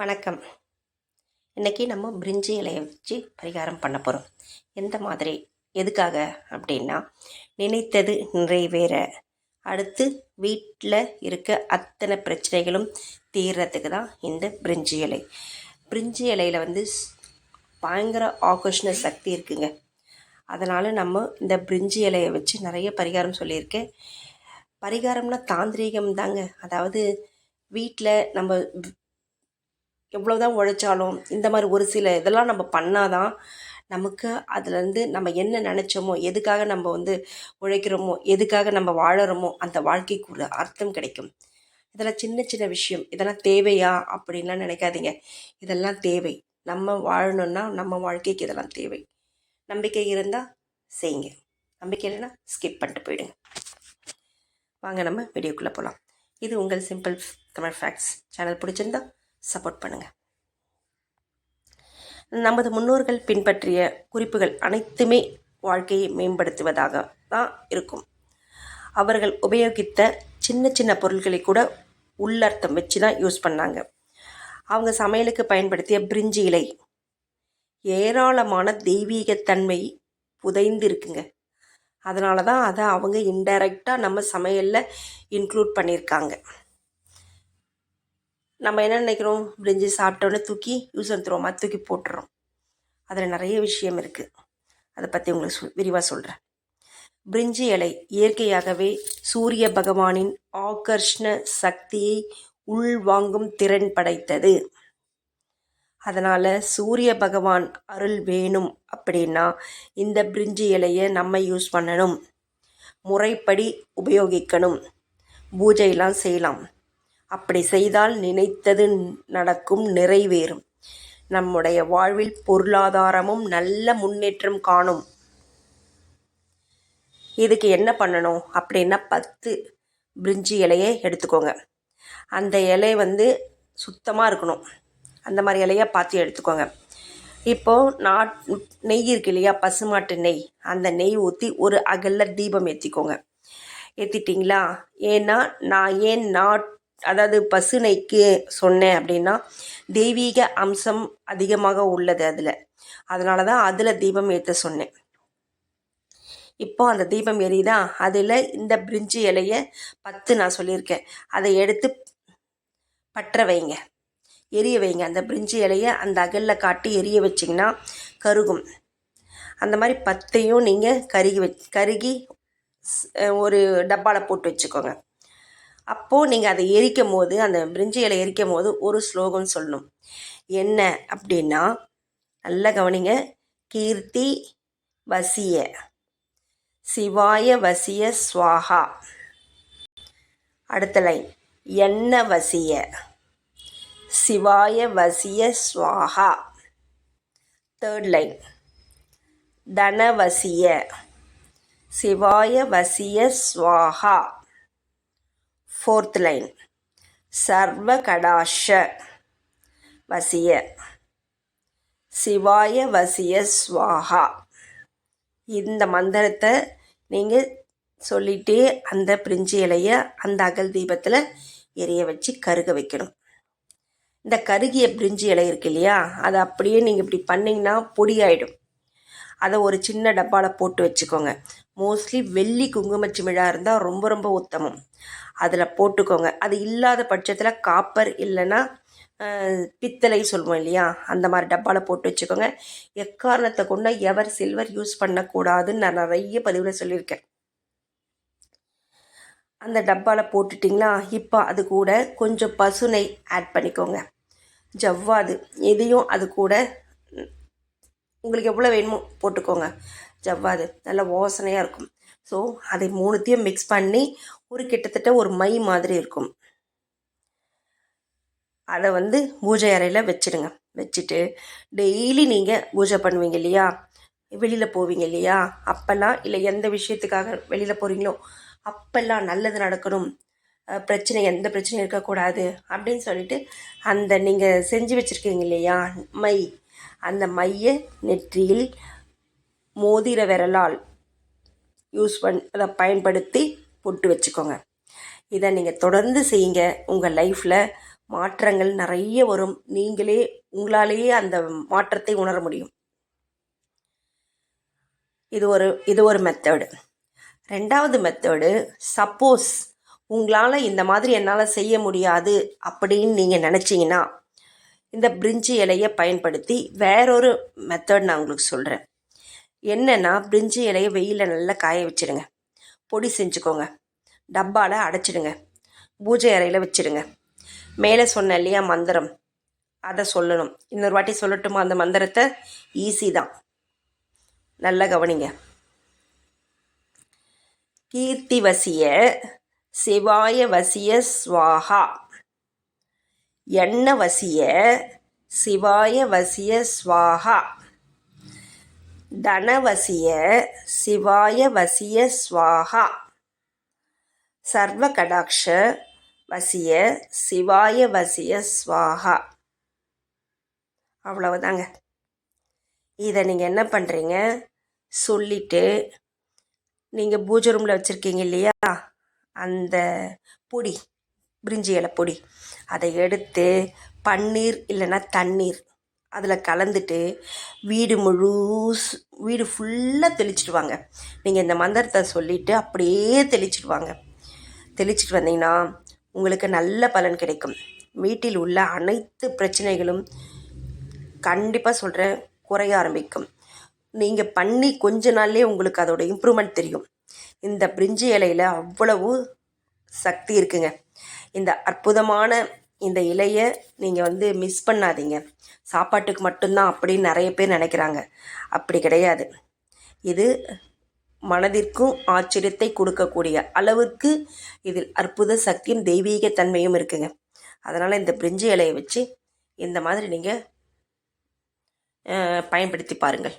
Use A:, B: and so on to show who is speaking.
A: வணக்கம். இன்றைக்கி நம்ம பிரிஞ்சி இலையை வச்சு பரிகாரம் பண்ண போகிறோம் எந்த மாதிரி எதுக்காக அப்படின்னா நினைத்தது நிறைவேற அடுத்து வீட்டில் இருக்க அத்தனை பிரச்சனைகளும் தீர்றதுக்கு தான் இந்த பிரிஞ்சி இலை. பிரிஞ்சி இலையில் வந்து பயங்கர ஆகர்ஷண சக்தி இருக்குங்க. அதனால் நம்ம இந்த பிரிஞ்சி இலையை வச்சு நிறைய பரிகாரம் சொல்லியிருக்கேன். பரிகாரம்னா தாந்திரீகம் தாங்க. அதாவது வீட்டில் நம்ம எவ்வளோதான் உழைச்சாலும் இந்த மாதிரி ஒரு சில இதெல்லாம் நம்ம பண்ணாதான் நமக்கு அதுலேருந்து நம்ம என்ன நினச்சோமோ எதுக்காக நம்ம வந்து உழைக்கிறோமோ எதுக்காக நம்ம வாழறோமோ அந்த வாழ்க்கைக்கு ஒரு அர்த்தம் கிடைக்கும். இதெல்லாம் சின்ன சின்ன விஷயம். இதெல்லாம் தேவையா அப்படின்லாம் நினைக்காதீங்க. இதெல்லாம் தேவை. நம்ம வாழணும்னா நம்ம வாழ்க்கைக்கு இதெல்லாம் தேவை. நம்பிக்கை இருந்தால் செய்யுங்க. நம்பிக்கை இல்லைன்னா ஸ்கிப் பண்ணிட்டு போயிடுங்க. வாங்க நம்ம வீடியோக்குள்ளே போகலாம் இது உங்கள் சிம்பிள் தமிழ் ஃபேக்ட்ஸ் சேனல் பிடிச்சிருந்தா சப்போர்ட் பண்ணுங்கள் நமது முன்னோர்கள் பின்பற்றிய குறிப்புகள் அனைத்துமே வாழ்க்கையை மேம்படுத்துவதாக தான் இருக்கும். அவர்கள் உபயோகித்த சின்ன சின்ன பொருள்களை கூட உள்ளர்த்தம் வச்சு தான் யூஸ் பண்ணாங்க. அவங்க சமையலுக்கு பயன்படுத்திய பிரிஞ்சி இலை. ஏராளமான தெய்வீகத்தன்மை புதைந்து இருக்குங்க அதனால தான் அதை அவங்க இன்டைரக்டாக நம்ம சமையலில் இன்க்ளூட் பண்ணியிருக்காங்க. நம்ம என்ன நினைக்கிறோம் பிரிஞ்சு சாப்பிட்டோன்னே தூக்கி யூஸ் வந்துடுவோமா தூக்கி போட்டுறோம். அதில் நிறைய விஷயம் இருக்குது அதை பற்றி உங்களுக்கு சொல் விரிவாக சொல்கிறேன் பிரிஞ்சி இலை இயற்கையாகவே சூரிய பகவானின் ஆகர்ஷ்ண சக்தியை உள்வாங்கும் திறன் படைத்தது. அதனால் சூரிய பகவான் அருள் வேணும் அப்படின்னா இந்த பிரிஞ்சி இலையை நம்ம யூஸ் பண்ணணும். முறைப்படி உபயோகிக்கணும். பூஜையெல்லாம் செய்யலாம். அப்படி செய்தால் நினைத்தது நடக்கும் நிறைவேறும். நம்முடைய வாழ்வில் பொருளாதாரமும் நல்ல முன்னேற்றம் காணும். இதுக்கு என்ன பண்ணணும் அப்படின்னா பத்து பிரிஞ்சி இலையை எடுத்துக்கோங்க. அந்த இலை வந்து சுத்தமாக இருக்கணும். அந்த மாதிரி இலையை பார்த்து எடுத்துக்கோங்க. இப்போது நாட் நெய் இருக்கு இல்லையா? பசுமாட்டு நெய். அந்த நெய் ஊற்றி ஒரு அகல்ல தீபம் ஏற்றிக்கோங்க ஏற்றிட்டிங்களா ஏன்னா நான் ஏன் நாட் அதாவது பசுனைக்கு சொன்னேன் அப்படின்னா தெய்வீக அம்சம் அதிகமாக உள்ளது அதில். அதனால தான் அதில் தீபம் ஏற்ற சொன்னேன். இப்போ அந்த தீபம் எரியுதா? அதில் இந்த பிரிஞ்சு இலையை பத்து நான் சொல்லியிருக்கேன். அதை எடுத்து பற்ற வைங்க. எரிய வைங்க. அந்த பிரிஞ்சு இலையை அந்த அகலில் காட்டி எரிய வச்சிங்கன்னா கருகும். அந்த மாதிரி பத்தையும் நீங்கள் கருகி வச் கருகி ஒரு டப்பாவில் போட்டு வச்சுக்கோங்க. அப்போது நீங்கள் அதை எரிக்கும் போது அந்த பிரிஞ்சி இலை எரிக்கும் போது ஒரு ஸ்லோகம் சொல்லணும். என்ன அப்படின்னா நல்லா கவனிங்க. கீர்த்தி வசிய. சிவாய வசிய ஸ்வாகா அடுத்த லைன் என்ன வசிய? சிவாய வசிய ஸ்வாகா தேர்ட் லைன் தனவசிய. சிவாய வசிய ஸ்வாஹா. ஃபோர்த் லைன் சர்வகடாஷ வசிய. சிவாய வசிய ஸ்வாஹா. இந்த மந்திரத்தை நீங்கள் சொல்லிட்டே அந்த பிரிஞ்சி இலையை அந்த அகல் தீபத்தில் எரிய வச்சு கருக வைக்கணும். இந்த கருகிய பிரிஞ்சி இலை இருக்கு இல்லையா அதை அப்படியே நீங்கள் இப்படி பண்ணிங்கன்னா பொடியாயிடும் அதை ஒரு சின்ன டப்பாவில் போட்டு வச்சுக்கோங்க. மோஸ்ட்லி வெள்ளி குங்குமச்சிமிழா இருந்தால் ரொம்ப ரொம்ப உத்தமம். அதில் போட்டுக்கோங்க. அது இல்லாத பட்சத்தில் காப்பர் இல்லைன்னா பித்தளை சொல்லுவோம் இல்லையா? அந்த மாதிரி டப்பாவில் போட்டு வச்சுக்கோங்க. எக்காரணத்தை கொண்டு எவர் சில்வர் யூஸ் பண்ணக்கூடாதுன்னு நான் நிறைய பதிவில் சொல்லியிருக்கேன். அந்த டப்பாவில் போட்டுட்டிங்களா? இப்போ அது கூட கொஞ்சம் பசுனை ஆட் பண்ணிக்கோங்க. ஜவ்வாது எதையும் அது கூட உங்களுக்கு எவ்வளோ வேணுமோ போட்டுக்கோங்க. ஜவ்வாது நல்ல வாசனையாக இருக்கும். ஸோ அதை மூணுத்தையும் மிக்ஸ் பண்ணி ஒரு கிட்டத்தட்ட ஒரு மை மாதிரி இருக்கும். அதை வந்து பூஜை அறையில் வச்சுடுங்க. வச்சுட்டு டெய்லி நீங்கள் பூஜை பண்ணுவீங்க இல்லையா? வெளியில் போவீங்க இல்லையா? அப்போல்லாம் இல்லை எந்த விஷயத்துக்காக வெளியில் போகிறீங்களோ அப்போல்லாம் நல்லது நடக்கணும். பிரச்சனை எந்த பிரச்சனையும் இருக்கக்கூடாது அப்படின்னு சொல்லிட்டு அந்த நீங்கள் செஞ்சு வச்சுருக்கீங்க இல்லையா? மை. அந்த மையை நெற்றியில் மோதிர விரலால் யூஸ் பண் அதை பயன்படுத்தி பொட்டு வச்சுக்கோங்க. இதை நீங்கள் தொடர்ந்து செய்யுங்க. உங்கள் லைஃப்பில் மாற்றங்கள் நிறைய வரும். நீங்களே உங்களாலேயே அந்த மாற்றத்தை உணர முடியும். இது ஒரு இது ஒரு மெத்தடு ரெண்டாவது மெத்தடு சப்போஸ் உங்களால் இந்த மாதிரி என்னால் செய்ய முடியாது அப்படின்னு நீங்கள் நினச்சிங்கன்னா இந்த பிரிஞ்சி இலையை பயன்படுத்தி வேறொரு மெத்தட் நான் உங்களுக்கு சொல்கிறேன் என்னென்னா பிரிஞ்சி இலையை வெயிலில் நல்லா காய வச்சிடுங்க. பொடி செஞ்சுக்கோங்க. டப்பாவில் அடைச்சிடுங்க. பூஜை அறையில் வச்சிடுங்க. மேலே சொன்ன இல்லையா மந்திரம்? அதை சொல்லணும். இன்னொரு வாட்டி சொல்லட்டுமா அந்த மந்திரத்தை? ஈஸி தான். நல்லா கவனிங்க. கீர்த்தி வசிய சிவாய வசிய ஸ்வாஹா எண்ண வசிய சிவாய வசிய ஸ்வாஹா தனவசிய சிவாய வசிய ஸ்வாகா. சர்வ கடாட்ச வசிய சிவாய வசிய ஸ்வாகா. அவ்வளவுதாங்க. இதை நீங்கள் என்ன பண்ணுறீங்க சொல்லிவிட்டு நீங்கள் பூஜை ரூமில் வச்சுருக்கீங்க இல்லையா? அந்த பொடி பிரிஞ்சி இலை பொடி. அதை எடுத்து பன்னீர் இல்லைன்னா தண்ணீர் அதில் கலந்துட்டு வீடு முழுஸ் வீடு ஃபுல்லாக தெளிச்சிடுவாங்க. நீங்கள் இந்த மந்திரத்தை சொல்லிவிட்டு அப்படியே தெளிச்சிடுவாங்க. தெளிச்சிட்டு வந்தீங்கன்னா உங்களுக்கு நல்ல பலன் கிடைக்கும். வீட்டில் உள்ள அனைத்து பிரச்சனைகளும் கண்டிப்பாக சொல்கிறேன் குறைய ஆரம்பிக்கும். நீங்கள் பண்ணி கொஞ்ச நாள்லேயே உங்களுக்கு அதோட இம்ப்ரூவ்மெண்ட் தெரியும். இந்த பிரிஞ்சி இலையில் அவ்வளவு சக்தி இருக்குங்க. இந்த அற்புதமான இந்த இலையை நீங்கள் வந்து மிஸ் பண்ணாதீங்க. சாப்பாட்டுக்கு மட்டும்தான் அப்படின்னு நிறைய பேர் நினைக்கிறாங்க. அப்படி கிடையாது. இது மனதிற்கும் ஆச்சரியத்தை கொடுக்கக்கூடிய அளவுக்கு இதில் அற்புத சக்தியும் தெய்வீக தன்மையும் இருக்குங்க. அதனால் இந்த பிரிஞ்சு இலையை வச்சு இந்த மாதிரி நீங்கள் பயன்படுத்தி பாருங்கள்.